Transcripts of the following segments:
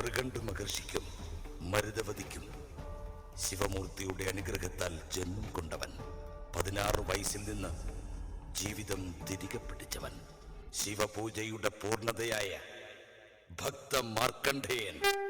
മൃഗണ്ട് മഹർഷിക്കും മരുതവതിക്കും. ശിവമൂർത്തിയുടെ അനുഗ്രഹത്താൽ ജന്മം കൊണ്ടവൻ. പതിനാറ് വയസ്സിൽ നിന്ന് ജീവിതം തിരികെ പിടിച്ചവൻ. ശിവപൂജയുടെ പൂർണതയായ ഭക്ത മാർക്കണ്ഠേയൻ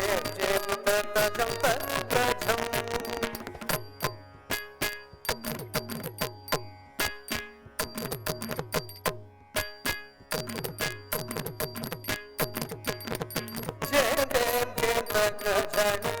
Jai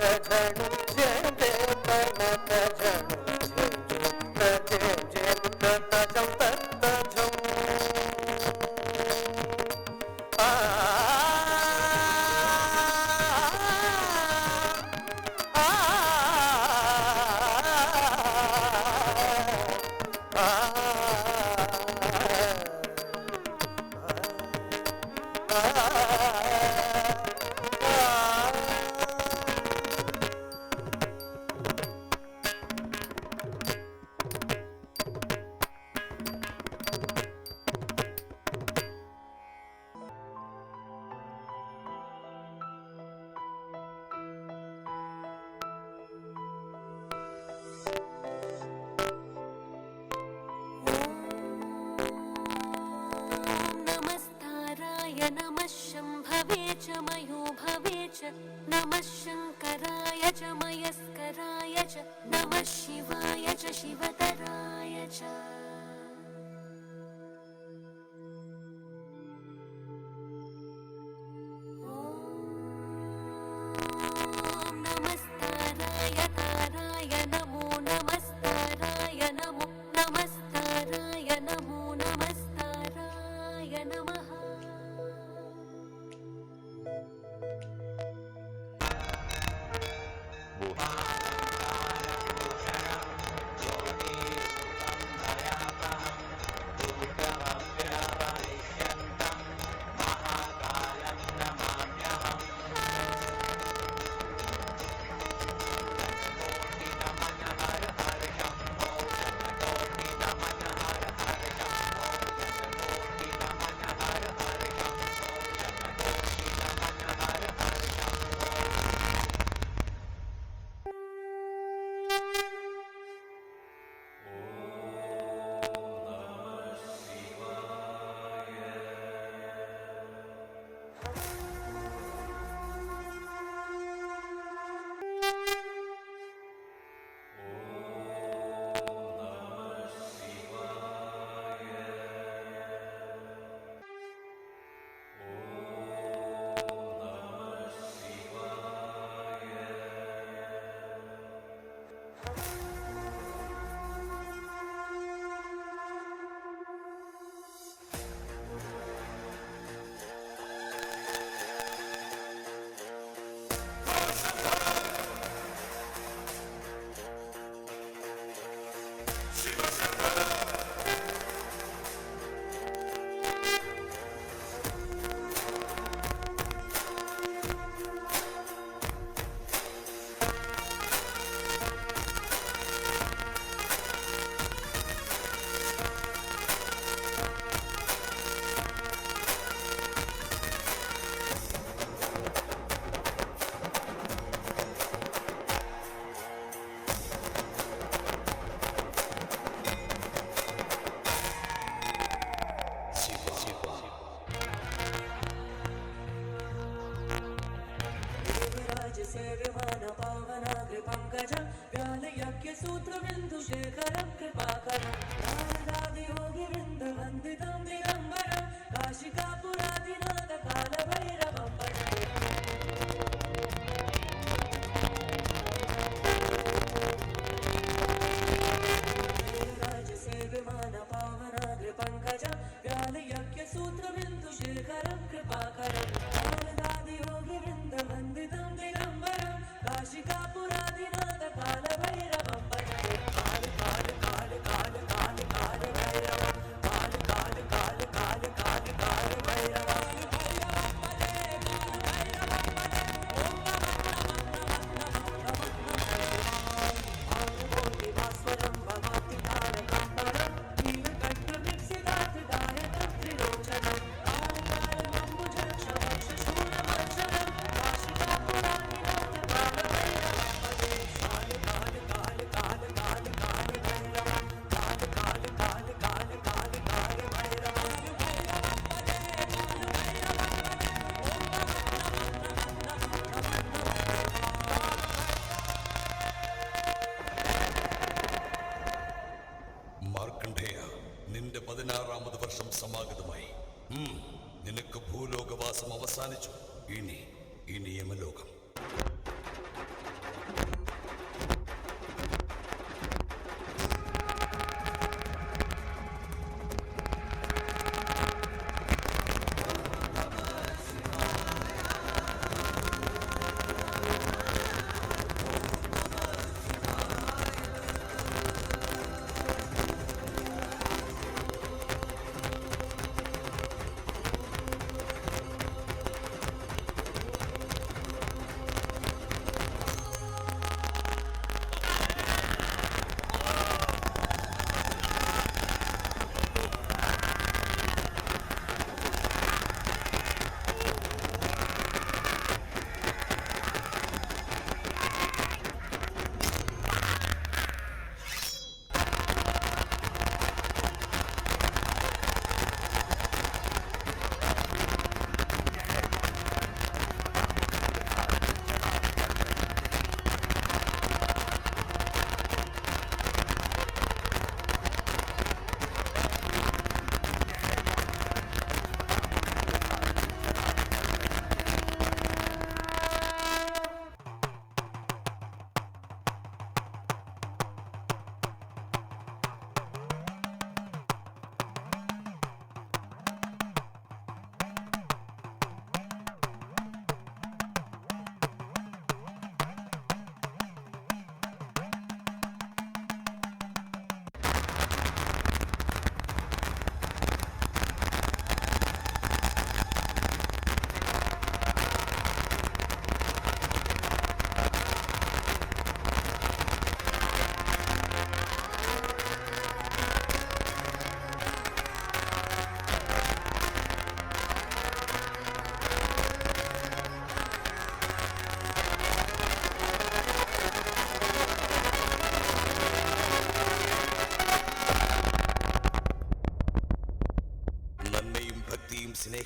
च नमः शङ्कराय च मयस्कराय च नमः शिवाय च शिवतराय च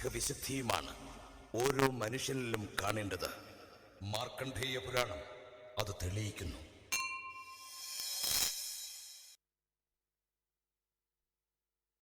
ഭക്തിയും സ്നേഹവിശുദ്ധിയുമാണ് ഓരോ മനുഷ്യനിലും കാണേണ്ടത്. മാർക്കണ്ഡേയ പുരാണം അത് തെളിയിക്കുന്നു.